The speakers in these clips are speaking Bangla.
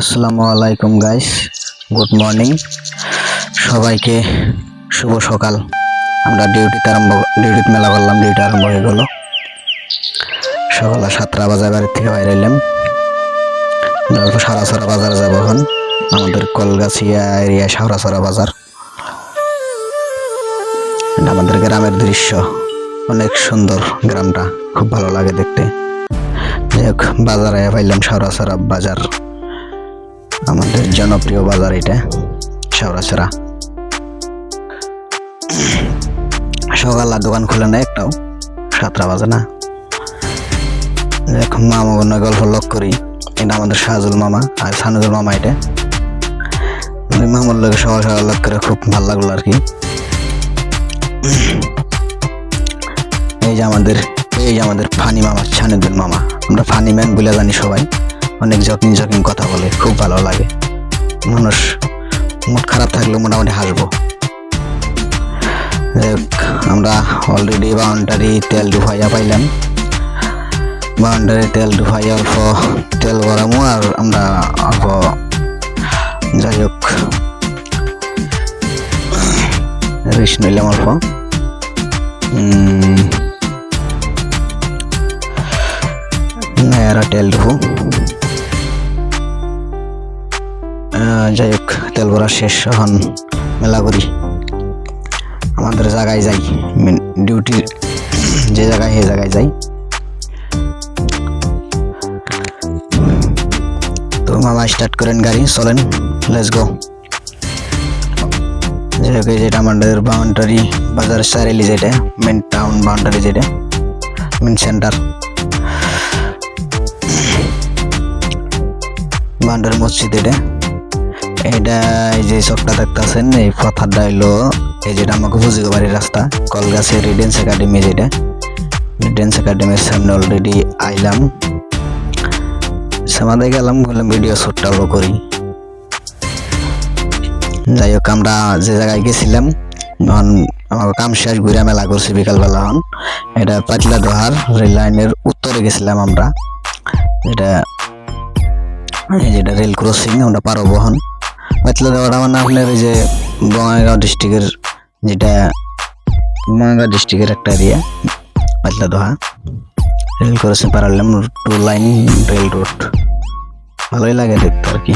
আসসালামু আলাইকুম গাইস গুড মর্নিং সবাইকে শুভ সকাল। আমরা ডিউটিতে আরম্ভ ডিউটিতে মেলা করলাম ডিউটি আরম্ভ হয়ে গেল। সকালে সাতটা বাজার বাড়ির থেকে বাইরে এলাম। সারাসরা বাজার যাব এখন। আমাদের কলগাছিয়া এরিয়া সারাসরা বাজার। আমাদের গ্রামের দৃশ্য। অনেক সুন্দর গ্রামটা। খুব ভালো লাগে দেখতে। যাই হোক, বাজারে পাইলাম সারাসরা বাজার। আমাদের জনপ্রিয় বাজার এটা সাউরাছড়া সকালে দোকান খুলে না একটাও, সাতটা বাজে না। এখন মামা বোনের গল্প লক করি, এটা আমাদের শাহজুল মামা আর সানুজুল মামা এটা। ওই মামার লোক সকাল সকাল লক করে খুব ভালো লাগল আর কি। এই যে আমাদের, এই যে আমাদের ফানি মামা সানুদ্দিন মামা। আমরা ফানি ম্যান বলে জানি সবাই, অনেক জকিং জকিং কথা বলে, খুব ভালো লাগে। মানুষ। মুড খারাপ থাকলে মোটামুটি হাসবো। আমরা অলরেডি বাউন্ডারি তেল ডুবাইয়া পাইলাম। বাউন্ডারি তেল ডুবাই অল্প তেল গরমও আর আমরা অল্প যাই হোক। রিস নিলাম অল্প। এরা তেল ডুবো। যাই হোক তেল ভরা শেষ এখন মেলা করি। আমাদের জায়গায় যাই ডিউটি যে জায়গায় সে জায়গায় যাই। তো মামা স্টার্ট করেন গাড়ি, চলেন লেটস গো এই যেটা আমাদের বাউন্ডারি বাজার সারেলি যেটা মেন টাউন বাউন্ডারি যেটা মেন সেন্টার বাউন্ডারি মসজিদ এটা। এটা এই যে চকটা দেখতেছেন, এই পথারটা হইল এই যেটা আমাকে বুঝিগো বাড়ির রাস্তা কলগাছে রিডেন্স একাডেমি যেটা রিডেন্স একাডেমির সামনে অলরেডি আইলাম। সমাধে গেলাম, বললাম ভিডিও শ্যুটটা অল্প করি। যাই হোক, আমরা যে জায়গায় গেছিলাম তখন আমার কাম শেষ ঘুরে মেলা করছি বিকালবেলা হন এটা পাতলা দোহার রেল লাইনের উত্তরে গেছিলাম আমরা। এটা যেটা রেল ক্রসিং আমরা পারো বহন পাতলা দেওয়াটা মানে আপনার এই যে বঙ্গাইগাঁও ডিস্ট্রিক্টের যেটা বঙ্গাইগাঁও ডিস্ট্রিক্টের একটা এরিয়া পাতলা দোহা রেল ক্রসিং পারালাম টু লাইন রেল রোড ভালোই লাগে দেখতে আর কি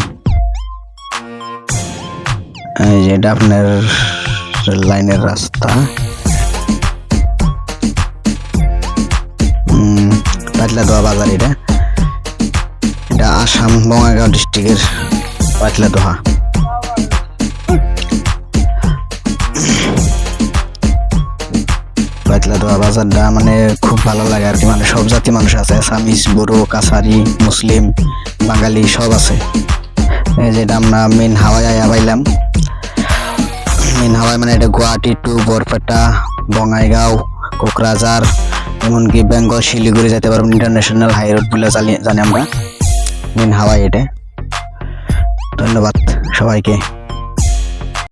এই যে আপনার রেল লাইনের রাস্তা পাতলা দোয়া বাজার এটা এটা আসাম বঙ্গাইগাঁও ডিস্ট্রিক্টের পাতলা দোহা পাতলা দোয়া বাজারটা মানে খুব ভালো লাগে আর কি। মানে সব জাতি মানুষ আছে আসামিস বড়ো, কাছারি, মুসলিম, বাঙালি সব আছে। এই যেটা আমরা মেন হাওয়ায় আয়া পাইলাম মেন হাওয়ায় মানে এটা গুয়াহাটি টু বরপেটা বঙ্গাইগাঁও কোকরাঝার এমনকি বেঙ্গল, শিলিগুড়ি যেতে পারবেন ইন্টারন্যাশনাল হাই রোড বলে জানি জানি আমরা। মেন হাওয়াই এটা। ধন্যবাদ সবাইকে।